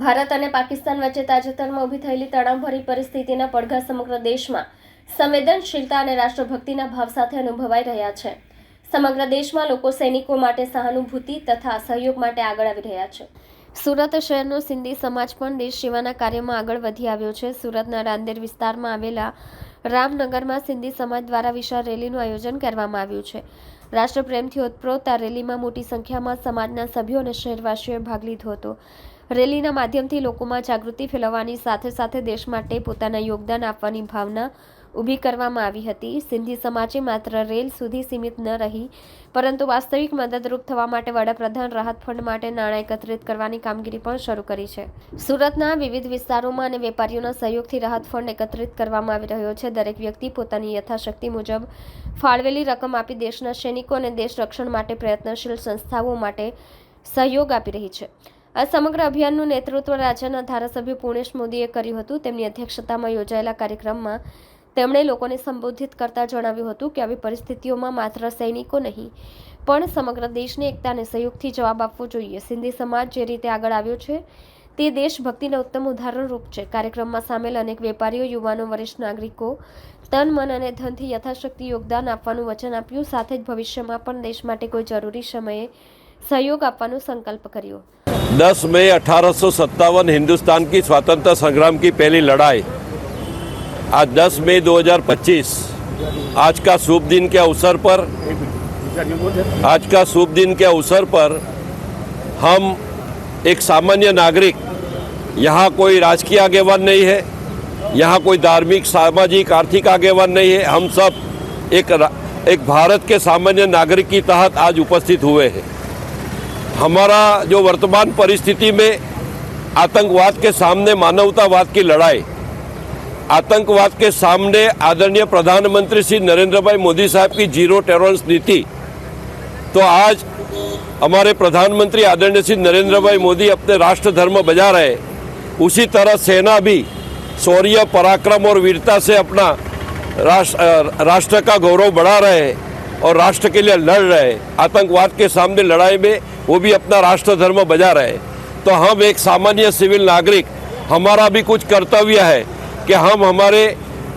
ભારત અને પાકિસ્તાન વચ્ચે તાજેતરમાં ઊભી થયેલી તણાવભરી પરિસ્થિતિના પડઘા સમગ્ર દેશમાં સંવેદનશીલતા અને રાષ્ટ્રભક્તિના ભાવ સાથે અનુભવાઈ રહ્યા છે. સમગ્ર દેશમાં લોકો સૈનિકો માટે સહાનુભૂતિ તથા સહયોગ માટે આગળ આવી રહ્યા છે. સુરત શહેરનો સિંધી સમાજ પણ દેશ સેવાના કાર્યમાં આગળ વધી આવ્યો છે. સુરતના રાંદેર વિસ્તારમાં આવેલા રામનગરમાં સિંધી સમાજ દ્વારા વિશાળ રેલીનું આયોજન કરવામાં આવ્યું છે. રાષ્ટ્રપ્રેમથી ઓતપ્રોત આ રેલીમાં મોટી સંખ્યામાં સમાજના સભ્યો અને શહેરવાસીઓએ ભાગ લીધો હતો. રેલીના માધ્યમથી લોકોમાં જાગૃતિ ફેલાવવાની સાથે સાથે દેશ માટે પોતાના યોગદાન આપવાની ભાવના ઊભી કરવામાં આવી હતી. સિંધી સમાજે માત્ર રેલ સુધી સીમિત ન રહી, પરંતુ વાસ્તવિક મદદરૂપ થવા માટે વડાપ્રધાન રાહત ફંડ માટે નાણાં એકત્રિત કરવાની કામગીરી પણ શરૂ કરી છે. સુરતના વિવિધ વિસ્તારોમાં અને વેપારીઓના સહયોગથી રાહત ફંડ એકત્રિત કરવામાં આવી રહ્યો છે. દરેક વ્યક્તિ પોતાની યથાશક્તિ મુજબ ફાળવેલી રકમ આપી દેશના સૈનિકો અને દેશ રક્ષણ માટે પ્રયત્નશીલ સંસ્થાઓ માટે સહયોગ આપી રહી છે. આ સમગ્ર અભિયાનનું નેતૃત્વ રાજ્યના ધારાસભ્ય પૂર્ણેશ મોદીએ કર્યું હતું. તેમની અધ્યક્ષતામાં યોજાયેલા કાર્યક્રમમાં તેમણે લોકોને સંબોધિત કરતા જણાવ્યું હતું કે આવી પરિસ્થિતિઓમાં માત્ર સૈનિકો નહીં, પણ સમગ્ર દેશને એકતાને સહયોગથી જવાબ આપવો જોઈએ. સિંધી સમાજ જે રીતે આગળ આવ્યો છે, તે દેશભક્તિના ઉત્તમ ઉદાહરણરૂપ છે. કાર્યક્રમમાં સામેલ અનેક વેપારીઓ, યુવાનો, વરિષ્ઠ નાગરિકો તન, મન અને ધનથી યથાશક્તિ યોગદાન આપવાનું વચન આપ્યું. સાથે જ ભવિષ્યમાં પણ દેશ માટે કોઈ જરૂરી સમયે સહયોગ આપવાનો સંકલ્પ કર્યો. दस मई अठारह हिंदुस्तान की स्वतंत्रता संग्राम की पहली लड़ाई। आज 10 मई 2025 आज का शुभ दिन के अवसर पर आज का शुभ दिन के अवसर पर हम एक सामान्य नागरिक, यहाँ कोई राजकीय आगेवान नहीं है, यहाँ कोई धार्मिक, सामाजिक, आर्थिक आगेवान नहीं है। हम सब एक एक भारत के सामान्य नागरिक की तहत आज उपस्थित हुए हैं। हमारा जो वर्तमान परिस्थिति में आतंकवाद के सामने, मानवतावाद की लड़ाई, आतंकवाद के सामने आदरणीय प्रधानमंत्री श्री नरेंद्र भाई मोदी साहब की ज़ीरो टॉलरेंस नीति तो आज हमारे प्रधानमंत्री आदरणीय श्री नरेंद्र भाई मोदी अपने राष्ट्र धर्म बजा रहे उसी तरह सेना भी शौर्य, पराक्रम और वीरता से अपना राष्ट्र राष्ट्र का गौरव बढ़ा रहे हैं। और राष्ट्र के लिए लड़ रहे आतंकवाद के सामने लड़ाई में वो भी अपना राष्ट्र धर्म बजा रहे तो हम एक सामान्य सिविल नागरिक, हमारा भी कुछ कर्तव्य है कि हम हमारे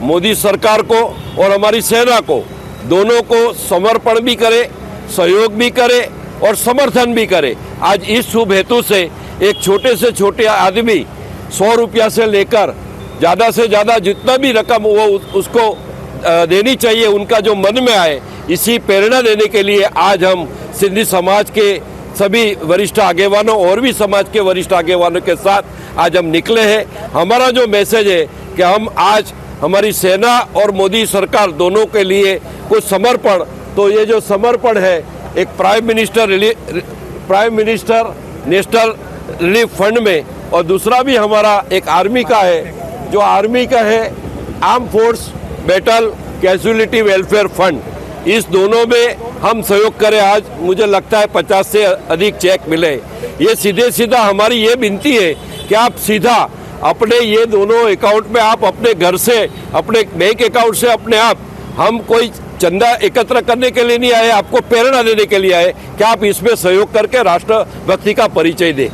मोदी सरकार को और हमारी सेना को, दोनों को समर्पण भी करें, सहयोग भी करें और समर्थन भी करें। आज इस शुभ हेतु से एक छोटे से छोटे आदमी सौ रुपया से लेकर ज़्यादा से ज़्यादा जितना भी रकम वो उसको देनी चाहिए, उनका जो मन में आए इसी प्रेरणा देने के लिए आज हम सिंधी समाज के सभी वरिष्ठ आगेवानों और भी समाज के वरिष्ठ आगेवानों के साथ आज हम निकले हैं। हमारा जो मैसेज है कि हम आज हमारी सेना और मोदी सरकार दोनों के लिए कुछ समर्पण तो ये जो समर्पण है, एक prime minister prime minister national relief fund में, और दूसरा भी हमारा एक आर्मी का है, जो आर्मी का है arm force battle casualty welfare fund इस दोनों में हम सहयोग करें। आज मुझे लगता है पचास से अधिक चेक मिले। ये सीधे सीधा हमारी ये विनती है कि आप सीधा अपने ये दोनों अकाउंट में आप अपने घर से, अपने बैंक अकाउंट से, अपने आप, हम कोई चंदा एकत्र करने के लिए नहीं आए, आपको प्रेरणा देने के लिए आए कि आप इसमें सहयोग करके राष्ट्रभक्ति का परिचय दें।